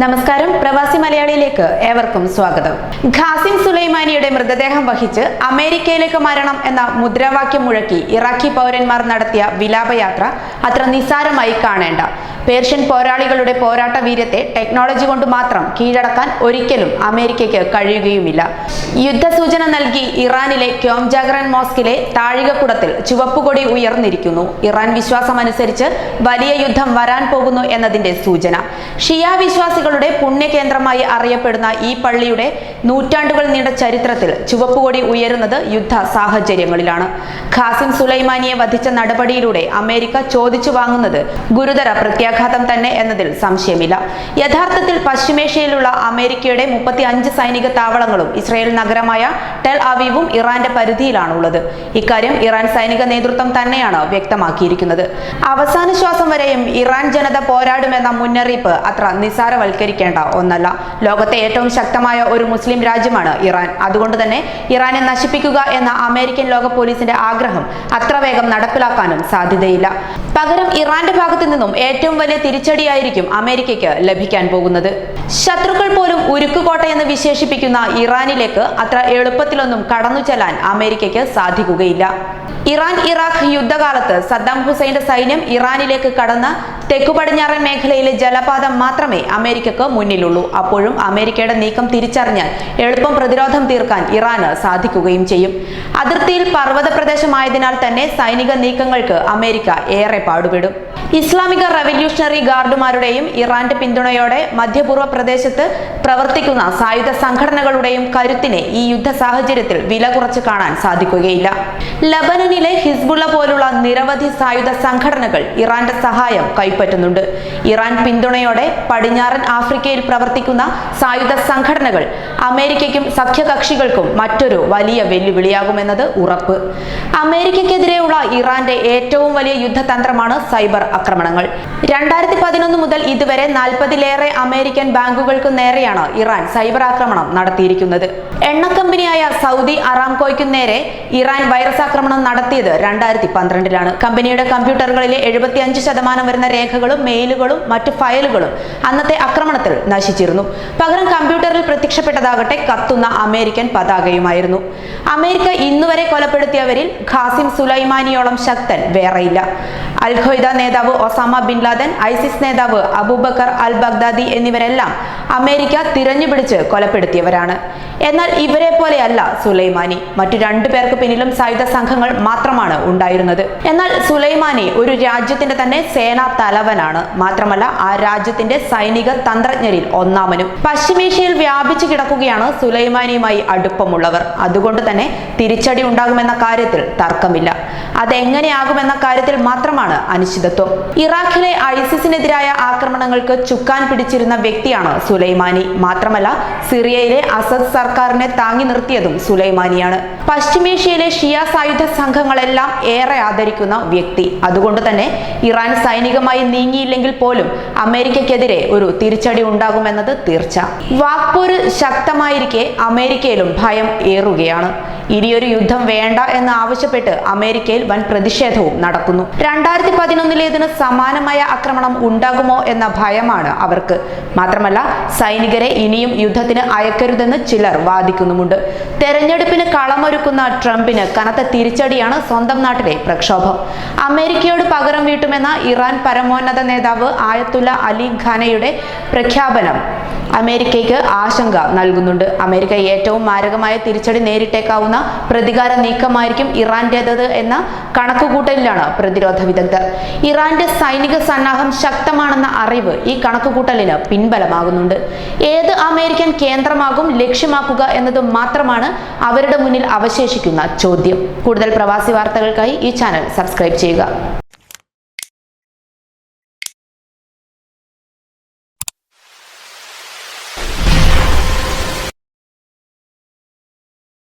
നമസ്കാരം. പ്രവാസി മലയാളിയിലേക്ക് ഏവർക്കും സ്വാഗതം. ഖാസിം സുലൈമാനിയുടെ മൃതദേഹം വഹിച്ച് അമേരിക്കയിലേക്ക് മരണം എന്ന മുദ്രാവാക്യം മുഴക്കി ഇറാഖി പൗരന്മാർ നടത്തിയ വിലാപയാത്ര അത്ര നിസ്സാരമായി കാണേണ്ട. പേർഷ്യൻ പോരാളികളുടെ പോരാട്ട വീര്യത്തെ ടെക്നോളജി കൊണ്ട് മാത്രം കീഴടക്കാൻ ഒരിക്കലും അമേരിക്കയ്ക്ക് കഴിയുകയുമില്ല. യുദ്ധസൂചന നൽകി ഇറാനിലെ ക്യോംജാഗ്രൻ മോസ്കിലെ താഴികക്കുടത്തിൽ ചുവപ്പുകൊടി ഉയർന്നിരിക്കുന്നു. ഇറാൻ വിശ്വാസമനുസരിച്ച് വലിയ യുദ്ധം വരാൻ പോകുന്നു എന്നതിന്റെ സൂചന. ഷിയ വിശ്വാസികളുടെ പുണ്യകേന്ദ്രമായി അറിയപ്പെടുന്ന ഈ പള്ളിയുടെ നൂറ്റാണ്ടുകൾ നീണ്ട ചരിത്രത്തിൽ ചുവപ്പുകൊടി ഉയരുന്നത് യുദ്ധ സാഹചര്യങ്ങളിലാണ്. ഖാസിം സുലൈമാനിയെ വധിച്ച നടപടിയിലൂടെ അമേരിക്ക ചോദിച്ചു വാങ്ങുന്നത് ഗുരുതര പ്രത്യാഘാതം തന്നെ എന്നതിൽ സംശയമില്ല. യഥാർത്ഥത്തിൽ പശ്ചിമേഷ്യയിലുള്ള അമേരിക്കയുടെ മുപ്പത്തി അഞ്ച് സൈനിക താവളങ്ങളും ഇസ്രായേൽ നഗരമായ ടെൽ അവീവും ഇറാന്റെ പരിധിയിലാണുള്ളത്. ഇക്കാര്യം ഇറാൻ സൈനിക നേതൃത്വം തന്നെയാണ് വ്യക്തമാക്കിയിരിക്കുന്നത്. അവസാന ശ്വാസം വരെയും ഇറാൻ ജനത പോരാടുമെന്ന മുന്നറിയിപ്പ് അത്ര നിസ്സാരവൽക്കരിക്കേണ്ട ഒന്നല്ല. ലോകത്തെ ഏറ്റവും ശക്തമായ ഒരു മുസ്ലിം രാജ്യമാണ് ഇറാൻ. അതുകൊണ്ട് തന്നെ ഇറാനെ നശിപ്പിക്കുക എന്ന അമേരിക്കൻ ലോക പോലീസിന്റെ ആഗ്രഹം അത്ര വേഗം നടപ്പിലാക്കാനും സാധ്യതയില്ല. പകരം ഇറാന്റെ ഭാഗത്തു നിന്നും ഏറ്റവും വലിയ തിരിച്ചടിയായിരിക്കും അമേരിക്കയ്ക്ക് ലഭിക്കാൻ പോകുന്നത്. ശത്രുക്കൾ പോലും ഉരുക്കുകോട്ടയെന്ന് വിശേഷിപ്പിക്കുന്ന ഇറാനിലേക്ക് അത്ര എളുപ്പത്തിലൊന്നും കടന്നു ചെല്ലാൻ അമേരിക്കയ്ക്ക് സാധിക്കുകയില്ല. ഇറാൻ ഇറാഖ് യുദ്ധകാലത്ത് സദ്ദാം ഹുസൈന്റെ സൈന്യം ഇറാനിലേക്ക് കടന്ന് തെക്കു പടിഞ്ഞാറൻ മേഖലയിലെ ജലപാതം മാത്രമേ അമേരിക്കക്ക് മുന്നിലുള്ളൂ. അപ്പോഴും അമേരിക്കയുടെ നീക്കം തിരിച്ചറിഞ്ഞാൽ എളുപ്പം പ്രതിരോധം തീർക്കാൻ ഇറാന് സാധിക്കുകയും ചെയ്യും. അതിർത്തിയിൽ പർവത പ്രദേശമായതിനാൽ തന്നെ സൈനിക നീക്കങ്ങൾക്ക് അമേരിക്ക ഏറെ പാടുപെടും. ഇസ്ലാമിക റവല്യൂഷണറി ഗാർഡുമാരുടെയും ഇറാന്റെ പിന്തുണയോടെ മധ്യപൂർവ പ്രദേശത്ത് പ്രവർത്തിക്കുന്ന സായുധ സംഘടനകളുടെയും കരുത്തിനെ ഈ യുദ്ധ സാഹചര്യത്തിൽ വില കുറച്ച് കാണാൻ സാധിക്കുകയില്ല. ലബനനിലെ ഹിസ്ബുള്ള പോലുള്ള നിരവധി സായുധ സംഘടനകൾ ഇറാന്റെ സഹായം കൈപ്പറ്റുന്നുണ്ട്. ഇറാൻ പിന്തുണയോടെ പടിഞ്ഞാറൻ ആഫ്രിക്കയിൽ പ്രവർത്തിക്കുന്ന സായുധ സംഘടനകൾ അമേരിക്കയ്ക്കും സഖ്യകക്ഷികൾക്കും മറ്റൊരു വലിയ വെല്ലുവിളിയാകുമെന്നത് ഉറപ്പ്. അമേരിക്കയ്ക്കെതിരെയുള്ള ഇറാന്റെ ഏറ്റവും വലിയ യുദ്ധതന്ത്രമാണ് സൈബർ ആക്രമണങ്ങൾ. രണ്ടായിരത്തി പതിനൊന്ന് മുതൽ ഇതുവരെ നാൽപ്പതിലേറെ അമേരിക്കൻ ബാങ്കുകൾക്ക് നേരെയാണ് ഇറാൻ സൈബർ ആക്രമണം നടത്തിയിരിക്കുന്നത്. എണ്ണ കമ്പനിയായ സൗദി അറാംകോയ്ക്ക് നേരെ ഇറാൻ വൈറസ് ആക്രമണം നടത്തിയത് രണ്ടായിരത്തി പന്ത്രണ്ടിലാണ് കമ്പനിയുടെ കമ്പ്യൂട്ടറുകളിലെ എഴുപത്തിയഞ്ച് ശതമാനം വരുന്ന രേഖകളും മെയിലുകളും മറ്റ് ഫയലുകളും അന്നത്തെ ആക്രമണത്തിൽ നശിച്ചിരുന്നു. പകരം കമ്പ്യൂട്ടറിൽ പ്രത്യക്ഷപ്പെട്ടതാകട്ടെ കത്തുന്ന അമേരിക്കൻ പതാകയുമായിരുന്നു. അമേരിക്ക ഇന്നുവരെ കൊലപ്പെടുത്തിയവരിൽ ഖാസിം സുലൈമാനിയോളം ശക്തൻ വേറെയില്ല. അൽ ഖ്വയ്ദ നേതാവ് ഒസാമ ബിൻ ലാദൻ ഐസിസ് നേതാവ് അബൂബക്കർ അൽ ബഗ്ദാദി എന്നിവരെല്ലാം അമേരിക്ക തിരഞ്ഞുപിടിച്ച് കൊലപ്പെടുത്തിയവരാണ്. എന്നാൽ ഇവരെ പോലെയല്ല സുലൈമാനി. മറ്റു രണ്ടു പേർക്ക് പിന്നിലും സായുധ സംഘങ്ങൾ മാത്രമാണ് ഉണ്ടായിരുന്നത്. എന്നാൽ സുലൈമാനി ഒരു രാജ്യത്തിന്റെ തന്നെ സേനാ തലവനാണ്. മാത്രമല്ല ആ രാജ്യത്തിന്റെ സൈനിക തന്ത്രജ്ഞരിൽ ഒന്നാമനും. പശ്ചിമേഷ്യയിൽ വ്യാപിച്ചു കിടക്കുകയാണ് സുലൈമാനിയുമായി അടുപ്പമുള്ളവർ. അതുകൊണ്ട് തന്നെ തിരിച്ചടി ഉണ്ടാകുമെന്ന കാര്യത്തിൽ തർക്കമില്ല. അതെങ്ങനെയാകുമെന്ന കാര്യത്തിൽ മാത്രമാണ് അനിശ്ചിതത്വം. ഇറാഖിലെ ഐസിസിനെതിരായ ആക്രമണങ്ങൾക്ക് ചുക്കാൻ പിടിച്ചിരുന്ന വ്യക്തിയാണ് സുലൈമാനി. മാത്രമല്ല സിറിയയിലെ അസദ് സർക്കാരിനെ താങ്ങി നിർത്തിയതും സുലൈമാനിയാണ്. പശ്ചിമേഷ്യയിലെ ഷിയ സായുധ സംഘങ്ങളെല്ലാം ഏറെ ആദരിക്കുന്ന വ്യക്തി. അതുകൊണ്ട് തന്നെ ഇറാൻ സൈനികമായി നീങ്ങിയില്ലെങ്കിൽ പോലും അമേരിക്കയ്ക്കെതിരെ ഒരു തിരിച്ചടി ഉണ്ടാകുമെന്നത് തീർച്ച. വാക്പോര് ശക്തമായിരിക്കെ അമേരിക്കയിലും ഭയം ഏറുകയാണ്. ഇനിയൊരു യുദ്ധം വേണ്ട എന്ന് ആവശ്യപ്പെട്ട് അമേരിക്കയിൽ വൻ പ്രതിഷേധവും നടക്കുന്നു. രണ്ടായിരത്തി പതിനൊന്നിലേതിന് സമാനമായ ആക്രമണം ഉണ്ടാകുമോ എന്ന ഭയമാണ് അവർക്ക്. മാത്രമല്ല സൈനികരെ ഇനിയും യുദ്ധത്തിന് അയക്കരുതെന്ന് ചിലർ വാദിക്കുന്നുമുണ്ട്. തെരഞ്ഞെടുപ്പിന് കളമൊരുക്കുന്ന ട്രംപിന് കനത്ത തിരിച്ചടിയാണ് സ്വന്തം നാട്ടിലെ പ്രക്ഷോഭം. അമേരിക്കയോട് പകരം വീട്ടുമെന്ന ഇറാൻ പരമോന്നത നേതാവ് ആയത്തുല്ല അലി ഖാനയുടെ പ്രഖ്യാപനം അമേരിക്കയ്ക്ക് ആശങ്ക നൽകുന്നുണ്ട്. അമേരിക്ക ഏറ്റവും മാരകമായ തിരിച്ചടി നേരിട്ടേക്കാവുന്ന പ്രതികാര നീക്കമായിരിക്കും ഇറാന്റേതത് എന്ന കണക്കുകൂട്ടലിലാണ് പ്രതിരോധ വിദഗ്ധർ. ഇറാന്റെ സൈനിക സന്നാഹം ശക്തമാണെന്ന അറിവ് ഈ കണക്കുകൂട്ടലിന് പിൻബലമാകുന്നുണ്ട്. ഏത് അമേരിക്കൻ കേന്ദ്രമാകും ലക്ഷ്യമാക്കുക എന്നത് മാത്രമാണ് അവരുടെ മുന്നിൽ അവശേഷിക്കുന്ന ചോദ്യം. കൂടുതൽ പ്രവാസി വാർത്തകൾക്കായി ഈ ചാനൽ സബ്സ്ക്രൈബ് ചെയ്യുക.